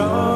Oh.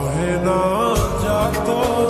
রহে না যাতো